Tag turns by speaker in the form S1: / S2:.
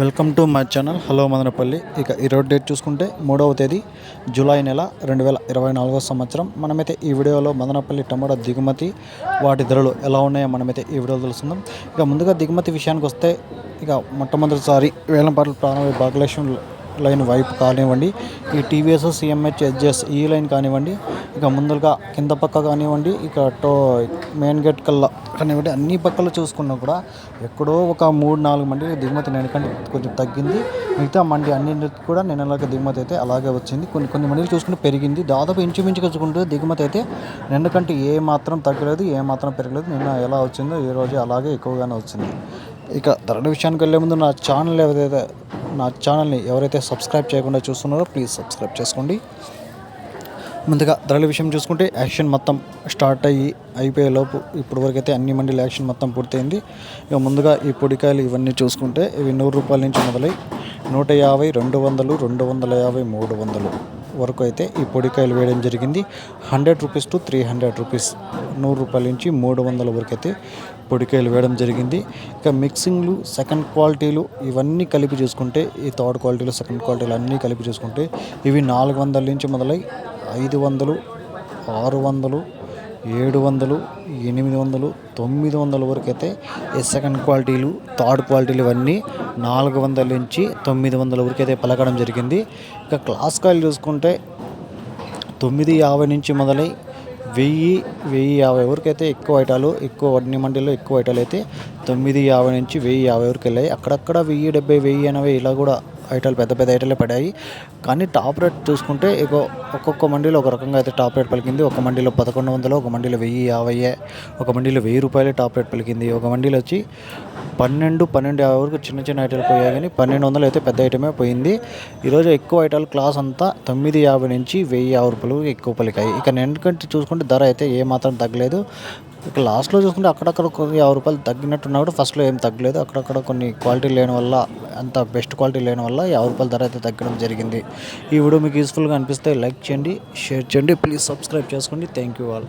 S1: Welcome to my channel. Hello Madanapalle. ఇక ఈరోజు date చూసుకుంటే మూడవ తేదీ జూలై నెల రెండు వేల ఇరవై నాలుగో సంవత్సరం. మనమైతే ఈ వీడియోలో మదనపల్లి టమాటా దిగుమతి వాటి ధరలు ఎలా ఉన్నాయో మనమైతే ఈ వీడియోలో తెలుసుకుందాం. ఇక ముందుగా దిగుమతి విషయానికి వస్తే ఇక మొట్టమొదటిసారి వేలంపాట్ల ప్రారంభ భాగ్యలక్ష్మి లైన్ వైపు కానివ్వండి ఈ టీవీఎస్ సిఎంహెచ్ హెచ్ఎస్ ఈ లైన్ కానివ్వండి ఇక ముందుగా కింద పక్క కానివ్వండి ఇక టో మెయిన్ గేట్ కల్లా కానివ్వండి అన్ని పక్కలు చూసుకున్నా కూడా ఎక్కడో ఒక మూడు నాలుగు మంది దిగుమతి నిన్నకంటే కొంచెం తగ్గింది. మిగతా మండి అన్నింటికి కూడా నిన్నలాగా దిగుమతి అయితే అలాగే వచ్చింది. కొన్ని కొన్ని మండీలు చూసుకుంటే పెరిగింది. దాదాపు ఇంచుమించుగా చూసుకుంటే దిగుమతి అయితే నిన్నకంటే ఏ మాత్రం తగ్గలేదు ఏ మాత్రం పెరగలేదు. నిన్న ఎలా వచ్చిందో ఈ రోజు అలాగే ఎక్కువగానే వచ్చింది. ఇక ధరల విషయానికి వెళ్ళే ముందు నా ఛానల్ ఏదైతే నా ఛానల్ని ఎవరైతే సబ్స్క్రైబ్ చేయకుండా చూస్తున్నారో ప్లీజ్ సబ్స్క్రైబ్ చేసుకోండి. ముందుగా ధరల విషయం చూసుకుంటే యాక్షన్ మొత్తం స్టార్ట్ అయ్యి అయిపోయే లోపు ఇప్పుడు వరకు అయితే అన్ని మండీలు యాక్షన్ మొత్తం పూర్తయింది. ఇక ముందుగా ఈ పొడికాయలు ఇవన్నీ చూసుకుంటే ఇవి నూరు రూపాయల నుంచి మొదలై నూట యాభై రెండు వందలు రెండు వందల యాభై మూడు వందలు. వరకు అయితే ఈ పొడికాయలు వేయడం జరిగింది. Hundred rupees to three hundred rupees. నూరు రూపాయల నుంచి మూడు వందల వరకు అయితే పొడికాయలు వేయడం జరిగింది. ఇక మిక్సింగ్లు సెకండ్ క్వాలిటీలు ఇవన్నీ కలిపి చూసుకుంటే ఈ థర్డ్ క్వాలిటీలు సెకండ్ క్వాలిటీలు అన్నీ కలిపి చూసుకుంటే ఇవి నాలుగు వందల నుంచి మొదలై ఐదు వందలు ఆరు వందలు ఏడు వందలు ఎనిమిది వందలు తొమ్మిది వందల వరకు అయితే సెకండ్ క్వాలిటీలు థర్డ్ క్వాలిటీలు ఇవన్నీ నాలుగు వందల నుంచి తొమ్మిది వందల వరకు అయితే పలకడం జరిగింది. ఇక క్లాస్ కాయలు చూసుకుంటే తొమ్మిది యాభై నుంచి మొదలై వెయ్యి వెయ్యి యాభై వరకు అయితే ఎక్కువ ఐటాలు ఎక్కువ వడ్డీ మండీలో ఎక్కువ ఐటాలు అయితే తొమ్మిది యాభై నుంచి వెయ్యి యాభై వరకు వెళ్ళాయి అక్కడక్కడ వెయ్యి డెబ్బై వెయ్యి ఎనభై ఇలా కూడా ఐటాలు పెద్ద పెద్ద ఐటాలే పడాయి. కానీ టాప్ రేట్ చూసుకుంటే ఇక ఒక్కొక్క మండీలో ఒక రకంగా అయితే టాప్ రేట్ పలికింది. ఒక మండీలో పదకొండు వందలు ఒక మండీలో వెయ్యి యాభై ఒక మండీలో వెయ్యి రూపాయలే టాప్ రేట్ పలికింది. ఒక మండీలో వచ్చి పన్నెండు పన్నెండు యాభై వరకు చిన్న చిన్న ఐటాలు పోయాయి. కానీ పన్నెండు వందలు అయితే పెద్ద ఐటమే పోయింది. ఈరోజు ఎక్కువ ఐటాలు క్లాస్ అంతా తొమ్మిది యాభై నుంచి వెయ్యి యాభై రూపాయలు ఎక్కువ పలికాయి. ఇక ఎందుకంటే చూసుకుంటే ధర అయితే ఏమాత్రం తగ్గలేదు. ఇక లాస్ట్లో చూసుకుంటే అక్కడక్కడ కొన్ని యాభై రూపాయలు తగ్గినట్టున్నా కూడా ఫస్ట్లో ఏం తగ్గలేదు. అక్కడక్కడ కొన్ని క్వాలిటీ లేని వల్ల అంత బెస్ట్ క్వాలిటీ లేని వల్ల యాభై రూపాయల ధర అయితే తగ్గడం జరిగింది. ఈ వీడియో మీకు యూస్ఫుల్గా అనిపిస్తే లైక్ చేయండి షేర్ చేయండి ప్లీజ్ సబ్స్క్రైబ్ చేసుకోండి. Thank you all